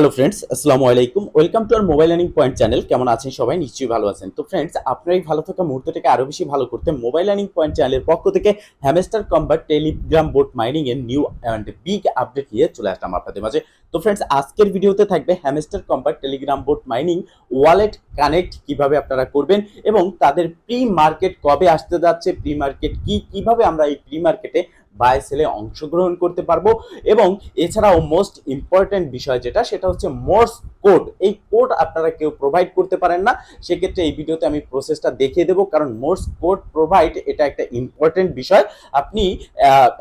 Hello friends আসসালামু আলাইকুম welcome to our mobile earning point channel কেমন আছেন সবাই? নিশ্চয়ই ভালো আছেন। তো ফ্রেন্ডস আপনার এই ভালো থাকা মুহূর্তটাকে আরও বেশি ভালো করতে মোবাইল আর্নিং পয়েন্ট চ্যানেলের পক্ষ থেকে Hamster Kombat Telegram bot mining এর নিউ অ্যান্ড বিগ আপডেট নিয়ে চলে আসলাম আপনাদের মাঝে। তো ফ্রেন্ডস আজকের ভিডিওতে থাকবে Hamster Kombat Telegram bot mining wallet connect কীভাবে আপনারা করবেন এবং তাদের প্রি মার্কেট কবে আসতে যাচ্ছে প্রি মার্কেট কি, কীভাবে আমরা এই প্রি মার্কেটে বাই সেলে অংশগ্রহণ করতে পারব। এবং এছাড়াও মোস্ট ইম্পর্টেন্ট বিষয় যেটা, সেটা হচ্ছে মোর্স কোড এই কোড আপনারা কেউ প্রোভাইড করতে পারেন না। সেক্ষেত্রে এই ভিডিওতে আমি প্রসেসটা দেখিয়ে দেবো। কারণ মোর্স কোড প্রোভাইড এটা একটা ইম্পর্টেন্ট বিষয়। আপনি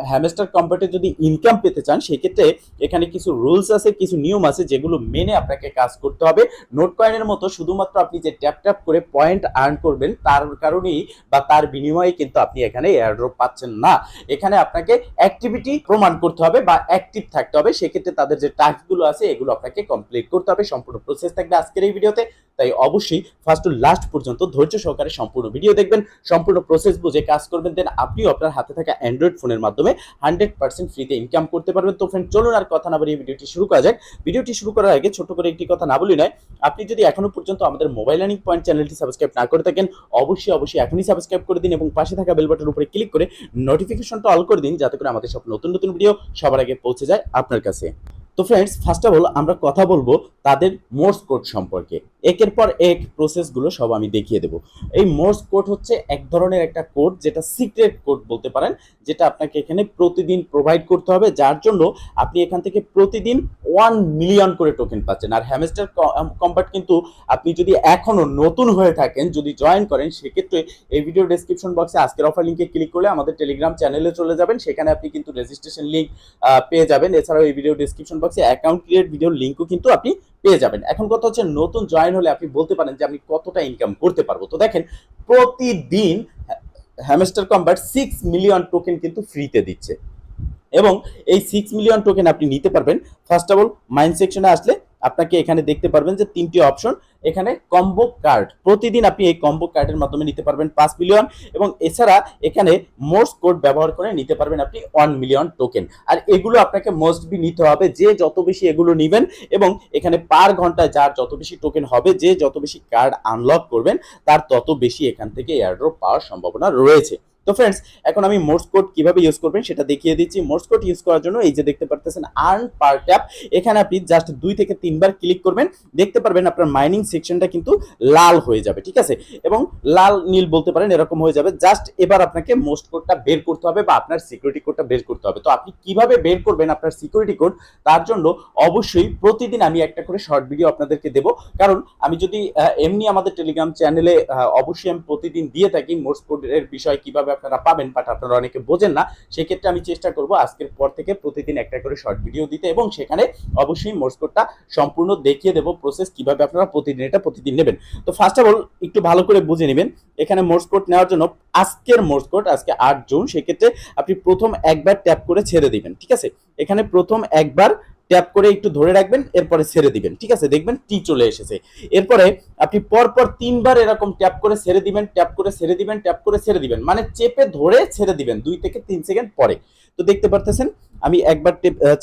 হ্যামেস্টার কম্পিউটে যদি ইনকাম পেতে চান, সেক্ষেত্রে এখানে কিছু রুলস আছে, কিছু নিয়ম আছে, যেগুলো মেনে আপনাকে কাজ করতে হবে। নোট কয়েনের মতো শুধুমাত্র আপনি যে ট্যাপ ট্যাপ করে পয়েন্ট আর্ন করবেন, তার কারণেই বা তার বিনিময়ে কিন্তু আপনি এখানে এয়ারড্রপ পাচ্ছেন না। এখানে আপনাকে অ্যাক্টিভিটি প্রমাণ করতে হবে বা অ্যাক্টিভ থাকতে হবে। সেক্ষেত্রে তাদের যে টাস্কগুলো আছে, এগুলো আপনাকে কমপ্লিট করতে হবে। সম্পূর্ণ প্রসেস থাকবে আজকের এই ভিডিওতে তাই অবশ্যই ফার্স্ট টু লাস্ট পর্যন্ত ধৈর্য সহকারে সম্পূর্ণ ভিডিও দেখবেন, সম্পূর্ণ প্রসেস বুঝে কাজ করবেন দেন আপনিও আপনার হাতে থাকা অ্যান্ড্রয়েড ফোনের মাধ্যমে হান্ড্রেড পার্সেন্ট ফ্রিতে ইনকাম করতে পারবেন। তো ফ্রেন্ড চলুন আর কথা না বাড়িয়ে ভিডিওটি শুরু করা যাক। ভিডিওটি শুরু করার আগে ছোট করে একটি কথা না বলি নয়, আপনি যদি এখনও পর্যন্ত আমাদের মোবাইল আর্নিং পয়েন্ট চ্যানেলটি সাবস্ক্রাইব না করে থাকেন, অবশ্যই অবশ্যই এখনই সাবস্ক্রাইব করে দিন এবং পাশে থাকা বেল উপরে ক্লিক করে নোটিফিকেশনটা অল করে দিন, যাতে করে আমাদের সব নতুন নতুন ভিডিও সবার আগে পৌঁছে যায় আপনার কাছে। তো ফ্রেন্ডস ফার্স্ট অফ অল আমরা কথা বলব তাদের মোর্স কোড সম্পর্কে। একের পর এক প্রসেসগুলো সব আমি দেখিয়ে দেবো। এই মোর্স কোড হচ্ছে এক ধরনের একটা কোড যেটা সিক্রেট কোড বলতে পারেন যেটা আপনাকে এখানে প্রতিদিন প্রোভাইড করতে হবে, যার জন্য আপনি এখান থেকে প্রতিদিন ওয়ান মিলিয়ন করে টোকেন পাচ্ছেন। আর হ্যামেস্টার কম্পার্ট কিন্তু আপনি যদি এখনও নতুন হয়ে থাকেন, যদি জয়েন করেন, সেক্ষেত্রে এই ভিডিও ডেসক্রিপশন বক্সে আজকের অফার লিঙ্কে ক্লিক করলে আমাদের টেলিগ্রাম চ্যানেলে চলে যাবেন। সেখানে আপনি কিন্তু রেজিস্ট্রেশন লিঙ্ক পেয়ে যাবেন। এছাড়াও এই ভিডিও ডেসক্রিপশন বক্সে অ্যাকাউন্ট ক্রিয়েট ভিডিও লিঙ্কও কিন্তু আপনি পেয়ে যাবেন। এখন কথা হচ্ছে, নতুন জয়েন হলে আপনি বলতে পারেন যে, আমি কতটা ইনকাম করতে পারব? তো দেখেন, প্রতিদিন Hamster Kombat six million token কিন্তু ফ্রিতে দিচ্ছে। এবং এই সিক্স মিলিয়ন টোকেন আপনি নিতে পারবেন। ফার্স্ট অফ অল মাইন্ড সেকশনে আসলে আপনাকে এখানে দেখতে পারবেন যে তিনটি অপশন এখানে কম্বো কার্ড প্রতিদিন আপনি এই কম্বো কার্ডের মাধ্যমে নিতে পারবেন পাঁচ মিলিয়ন এবং এছাড়া এখানে মোস্ট কোড ব্যবহার করে নিতে পারবেন আপনি ওয়ান মিলিয়ন টোকেন আর এগুলো আপনাকে মোস্ট বি নিতে হবে যে যত বেশি এগুলো নেবেন এবং এখানে পার ঘন্টায় যার যত বেশি টোকেন হবে, যে যত বেশি কার্ড আনলক করবেন, তার তত বেশি এখান থেকে এয়ারড্রপ পাওয়ার সম্ভাবনা রয়েছে। তো ফ্রেন্ডস এখন আমি মোর্স কোড কীভাবে ইউজ করবেন সেটা দেখিয়ে দিচ্ছি। মোর্স কোড ইউজ করার জন্য এই যে দেখতে পারতেছেন আর্ন পার ট্যাপ এখানে আপনি জাস্ট দুই থেকে তিনবার ক্লিক করবেন। দেখতে পারবেন আপনার মাইনিং সেকশনটা কিন্তু লাল হয়ে যাবে, ঠিক আছে? এবং লাল, নীল বলতে পারেন এরকম হয়ে যাবে। জাস্ট এবার আপনাকে মোস্ট কোডটা বের করতে হবে বা আপনার সিকিউরিটি কোডটা বের করতে হবে। তো আপনি কীভাবে বের করবেন আপনার সিকিউরিটি কোড তার জন্য অবশ্যই প্রতিদিন আমি একটা করে শর্ট ভিডিও আপনাদেরকে দেব। কারণ আমি যদি এমনি আমাদের টেলিগ্রাম চ্যানেলে অবশ্যই আমি প্রতিদিন দিয়ে থাকি মোর্স কোডের বিষয় কীভাবে আপনারা পাবেন বাট আপনারা অনেকে বোঝেন না। সেক্ষেত্রে আমি চেষ্টা করব আজকের পর থেকে প্রতিদিন একটা করে শর্ট ভিডিও দিতে এবং সেখানে অবশ্যই মোর্স কোডটা সম্পূর্ণ দেখিয়ে দেবো প্রসেস কীভাবে আপনারা প্রতিদিন এটা প্রতিদিন নেবেন। তো ফার্স্ট অফ অল একটু ভালো করে বুঝে নেবেন, এখানে মোর্স কোড নেওয়ার জন্য আজকের মোর্স কোড আজকে আট জুন, সেক্ষেত্রে আপনি প্রথম একবার ট্যাপ করে ছেড়ে দিবেন, ঠিক আছে? এখানে প্রথম একবার ট্যাপ করে একটু ধরে রাখবেন, এরপরে ছেড়ে দিবেন, ঠিক আছে? দেখবেন টি চলে এসেছে। এরপরে আপনি পরপর তিনবার এরকম ট্যাপ করে ছেড়ে দিবেন, ট্যাপ করে ছেড়ে দিবেন, ট্যাপ করে ছেড়ে দিবেন। মানে চেপে ধরে ছেড়ে দিবেন, দুই থেকে তিন সেকেন্ড পরে। তো দেখতে পারতেছেন, আমি একবার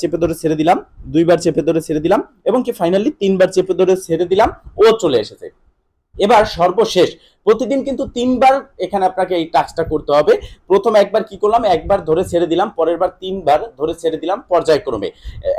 চেপে ধরে ছেড়ে দিলাম, দুইবার চেপে ধরে ছেড়ে দিলাম, এবং কি ফাইনালি তিনবার চেপে ধরে ছেড়ে দিলাম, ও চলে এসেছে। এবার সর্বশেষ, প্রতিদিন কিন্তু তিনবার এখানে আপনাকে এই টাস্কটা করতে হবে। প্রথম একবার কি করলাম? একবার ধরে ছেড়ে দিলাম, পরের বার তিনবার ধরে ছেড়ে দিলাম পর্যায়ক্রমে,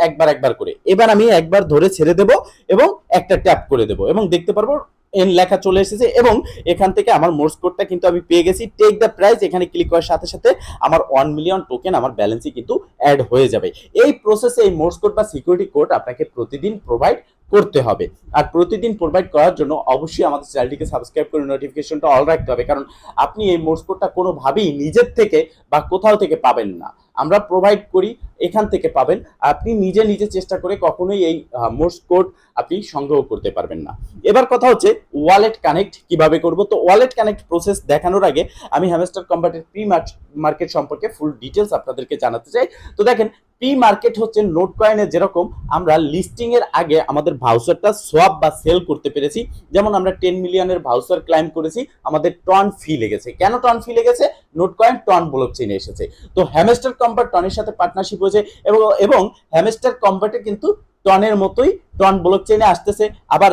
একবার একবার করে। এবার আমি একবার ধরে ছেড়ে দেব এবং একটা ট্যাপ করে দেব এবং দেখতে পারব এন লেখা চলে এসেছে এবং এখান থেকে আমার মোর্স কোডটা কিন্তু আমি পেয়ে গেছি। টেক দ্য প্রাইস এখানে ক্লিক করার সাথে সাথে আমার ওয়ান মিলিয়ন টোকেন আমার ব্যালেন্সে কিন্তু অ্যাড হয়ে যাবে। এই প্রসেসে এই মোর্স কোড বা সিকিউরিটি কোড আপনাকে প্রতিদিন প্রোভাইড করতে হবে। আর প্রতিদিন প্রোভাইড করার জন্য অবশ্যই আমাদের চ্যানেলটিকে সাবস্ক্রাইব করে নোটিফিকেশনটা অল রাখতে হবে। কারণ আপনি এই মোর্স কোডটা কোনোভাবেই নিজের থেকে বা কোথাও থেকে পাবেন না। আমরা প্রোভাইড করি এখান থেকে পাবেন। আপনি নিজে নিজে চেষ্টা করে কখনোই এই মোর্স কোড আপনি সংগ্রহ করতে পারবেন না। এবার কথা হচ্ছে ওয়ালেট কানেক্ট কীভাবে করব? তো ওয়ালেট কানেক্ট প্রসেস দেখানোর আগে আমি হ্যামস্টার কম্পার্টের প্রি মার্কেট সম্পর্কে ফুল ডিটেলস আপনাদেরকে জানাতে চাই। তো দেখেন প্রি মার্কেট হচ্ছে নোট কয়েনে যেরকম আমরা লিস্টিং এর আগে আমাদের ভাউচারটা সোয়াপ বা সেল করতে পেরেছি। যেমন আমরা টেন মিলিয়নের ভাউচার ক্লাইম করেছি, আমাদের টন ফি লেগেছে। কেন টন ফি লেগেছে? নোট কয়েন টন ব্লক চেনে এসেছে। তো হ্যামেস্টার কম্পার্ট টনের সাথে পার্টনারশিপ হয়েছে এবং এবং হ্যামেস্টার কম্পার্টে কিন্তু টনের মতোই টন ব্লক চেনে আসতেছে। আবার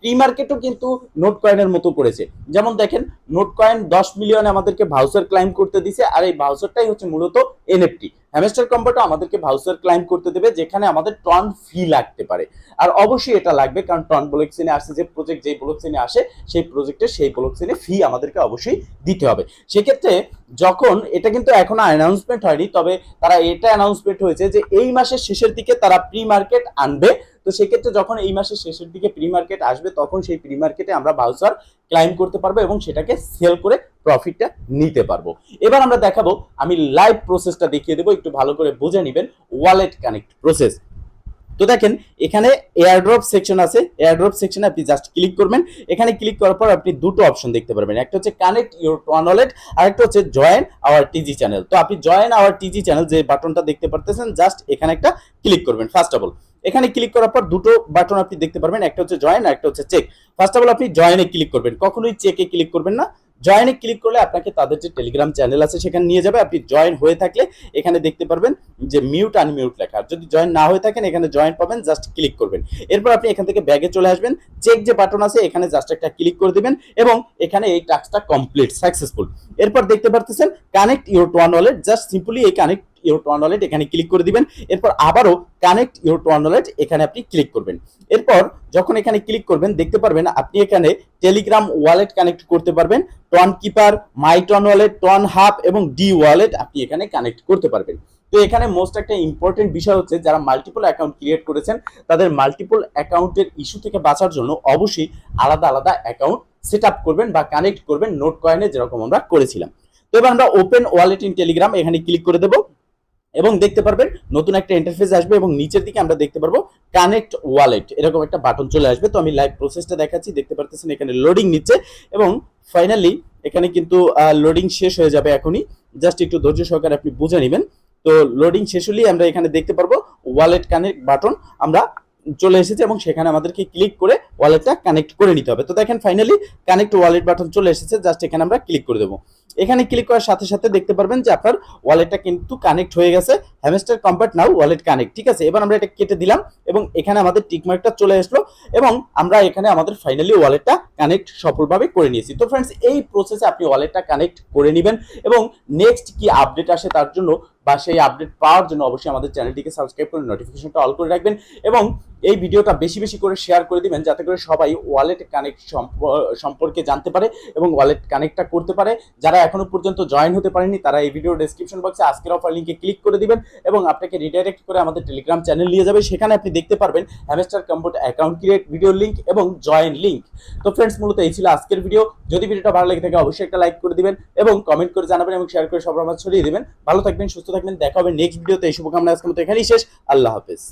প্রি মার্কেটও কিন্তু নোট কয়েনের মতো করেছে। যেমন দেখেন নোট কয়েন দশ মিলিয়ন আমাদেরকে ভাউচার ক্লাইম করতে দিছে, আর এই ভাউচারটাই হচ্ছে মূলত এনএফটি হ্যামেস্টার কম্পাটো আমাদেরকে ভাউচার ক্লাইম করতে দেবে, যেখানে আমাদের টন ফি লাগতে পারে। আর অবশ্যই এটা লাগবে, কারণ টন ব্লক চেনে আসে যে প্রজেক্ট যেই ব্লক চেনে আসে, সেই প্রজেক্টের সেই ব্লক চেনে ফি আমাদেরকে অবশ্যই দিতে হবে। সেক্ষেত্রে যখন এটা কিন্তু এখনও অ্যানাউন্সমেন্ট হয়নি, তবে তারা এটা অ্যানাউন্সমেন্ট হয়েছে যে এই মাসের শেষের দিকে তারা প্রি মার্কেট আনবে। তো সেক্ষেত্রে যখন এই মাসের শেষের দিকে প্রি মার্কেট আসবে, তখন সেই প্রি মার্কেটে আমরা ভাউচার ক্লাইম করতে পারব এবং সেটাকে সেল করে প্রফিটটা নিতে পারব। এবার আমরা দেখাবো, আমি লাইভ প্রসেসটা দেখিয়ে দেবো, একটু ভালো করে বুঝে নেবেন ওয়ালেট কানেক্ট প্রসেস তো দেখেন, এখানে এয়ারড্রপ সেকশন আছে এয়ারড্রপ সেকশনে আপনি জাস্ট ক্লিক করবেন। এখানে ক্লিক করার পর আপনি দুটো অপশন দেখতে পারবেন, একটা হচ্ছে কানেক্ট ইউর ওয়ালেট আর একটা হচ্ছে জয়েন আওয়ার টিজি চ্যানেল তো আপনি জয়েন আওয়ার টিজি চ্যানেল যে বাটনটা দেখতে পারতেছেন জাস্ট এখানে একটা ক্লিক করবেন। ফার্স্ট অফ অল এখানে ক্লিক করার পর দুটো বাটন আপনি দেখতে পারবেন, একটা হচ্ছে জয়েন আর একটা হচ্ছে চেক ফার্স্ট অফ অল আপনি জয়েনে ক্লিক করবেন। কখনোই চেকে ক্লিক করবেন না। জয়েনে ক্লিক করলে আপনাকে তাদের যে টেলিগ্রাম চ্যানেল আছে, সেখানে নিয়ে যাবে। আপনি জয়েন হয়ে থাকলে এখানে দেখতে পারবেন যে মিউট আনমিউট লেখা। যদি জয়েন না হয়ে থাকেন, এখানে জয়েন পাবেন জাস্ট ক্লিক করবেন। এরপর আপনি এখান থেকে ব্যাগে চলে আসবেন। চেক যে বাটন আছে, এখানে জাস্ট একটা ক্লিক করে দিবেন এবং এখানে এই টাস্কটা কমপ্লিট সাকসেসফুল এরপর দেখতে পারতেছেন connect your one wallet just simply এই কানেক্ট ইউর ওয়ালেট এখানে ক্লিক করে দিবেন। এরপর আবারও কানেক্ট ইউর ওয়ান ওয়ালেট এখানে আপনি ক্লিক করবেন। এরপর যখন এখানে ক্লিক করবেন, দেখতে পারবেন আপনি এখানে টেলিগ্রাম ওয়ালেট কানেক্ট করতে পারবেন। Tonkeeper my Ton wallet Tonhub এবং ডি ওয়ালেট আপনি এখানে কানেক্ট করতে পারবেন। তো এখানে মোস্ট একটা ইম্পর্টেন্ট বিষয় হচ্ছে, যারা মাল্টিপল অ্যাকাউন্ট ক্রিয়েট করেছেন, তাদের মাল্টিপল অ্যাকাউন্টের ইস্যু থেকে বাঁচার জন্য অবশ্যই আলাদা আলাদা অ্যাকাউন্ট সেট আপ করবেন বা কানেক্ট করবেন নোট কয়েনে যেরকম আমরা করেছিলাম। তো এবার আমরা ওপেন ওয়ালেট ইন টেলিগ্রাম এখানে ক্লিক করে দেবো। এবং দেখতে পারবেন নতুন একটা ইন্টারফেস আসবে এবং নিচের দিকে আমরা দেখতে পারব কানেক্ট ওয়ালেট এরকম একটা বাটন চলে আসবে। তো আমি লাইভ প্রসেসটা দেখাচ্ছি। দেখতে পারতেছেন এখানে লোডিং নিচ্ছে এবং ফাইনালি এখানে কিন্তু লোডিং শেষ হয়ে যাবে এখনই। জাস্ট একটু ধৈর্য সহকারে আপনি বুঝে নেবেন। তো লোডিং শেষ হলেই আমরা এখানে দেখতে পারব ওয়ালেট কানেক্ট বাটন আমরা চলে এসেছে এবং সেখানে আমাদেরকে ক্লিক করে ওয়ালেটটা কানেক্ট করে নিতে হবে। তো দেখেন ফাইনালি কানেক্ট ওয়ালেট বাটন চলে এসেছে। জাস্ট এখানে আমরা ক্লিক করে দেবো। এখানে ক্লিক করার সাথে সাথে দেখতে পারবেন যে আপনার ওয়ালেটটা কিন্তু কানেক্ট হয়ে গেছে। Hamster Kombat now wallet connect ঠিক আছে? এবার আমরা এটা কেটে দিলাম এবং এখানে আমাদের টিকমার্কটা চলে আসলো এবং আমরা এখানে আমাদের ফাইনালি ওয়ালেটটা কানেক্ট সফলভাবে করে নিয়েছি। তো ফ্রেন্ডস এই প্রসেসে আপনি ওয়ালেটটা কানেক্ট করে নেবেন এবং নেক্সট কি আপডেট আসে তার জন্য বা সেই আপডেট পাওয়ার জন্য অবশ্যই আমাদের চ্যানেলটিকে সাবস্ক্রাইব করে নোটিফিকেশনটা অল করে রাখবেন এবং এই ভিডিওটা বেশি বেশি করে শেয়ার করে দিবেন, যাতে করে সবাই ওয়ালেট কানেক্ট সম্পর্কে জানতে পারে এবং ওয়ালেট কানেক্টটা করতে পারে। যারা এখনও পর্যন্ত জয়েন হতে পারেনি তারা এই ভিডিও ডেসক্রিপশন বক্সে আজকের অফার লিঙ্কে ক্লিক করে দিবেন এবং আপনাকে রিডাইরেক্ট করে আমাদের টেলিগ্রাম চ্যানেল নিয়ে যাবে। সেখানে আপনি দেখতে পারবেন Hamster Kombat account create video link এবং জয়েন লিঙ্ক তো ফ্রেন্ডস মূলত এই ছিল আজকের ভিডিও যদি ভিডিওটা ভালো লেগে থাকে, অবশ্যই একটা লাইক করে দিবেন এবং কমেন্ট করে জানাবেন এবং শেয়ার করে সবার মাঝে ছড়িয়ে দিবেন। ভালো থাকবেন, সুস্থ থাকবেন, দেখা হবে নেক্সট ভিডিওতে এই শুভকামনা আজকের মতো এখানেই শেষ। আল্লাহ হাফেজ।